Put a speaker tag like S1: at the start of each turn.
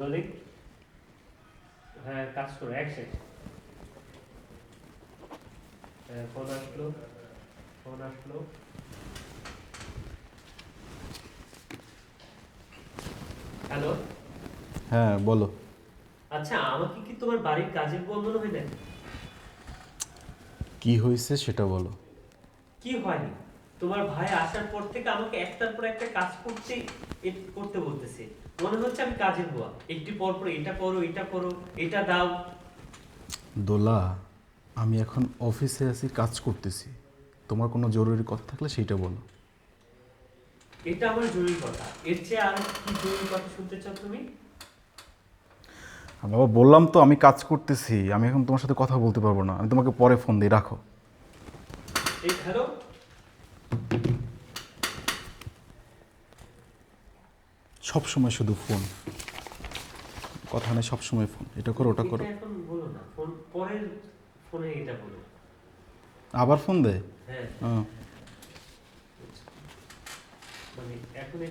S1: Rolling হ্যাঁ কাজ করো অ্যাকশন হ্যাঁ ফোন আসলো ফোন আসলো। হ্যালো
S2: হ্যাঁ বলো।
S1: আচ্ছা আমাকে কি তোমার বাড়ির কাজের বন্ধন হয় না
S2: কি হয়েছে সেটা বলো।
S1: কি হয়নি? তোমার ভাই আসার পর থেকে আমাকে একটার পর একটা কাজ করতে করতে বলতেছে। মনে হচ্ছে আমি কাজের বুয়া। একটি পর পর এটা করো এটা করো এটা দাও।
S2: দোলা আমি এখন অফিসে আছি কাজ করতেছি। তোমার কোনো জরুরি কথা থাকলে সেইটা বলো।
S1: এটা আমার জরুরি কথা। এর চেয়ে আর কি জরুরি কথা শুনতে চাও তুমি?
S2: আমি বাবা বললাম তো আমি কাজ করতেছি। আমি এখন তোমার সাথে কথা বলতে পারব না। আমি তোমাকে পরে ফোন দিই রাখো।
S1: এই হ্যালো
S2: সব সময় শুধু ফোন। কথা নেই সব সময় ফোন। এটা করো ওটা করো। আবার ফোন
S1: দেয়?
S2: হ্যাঁ।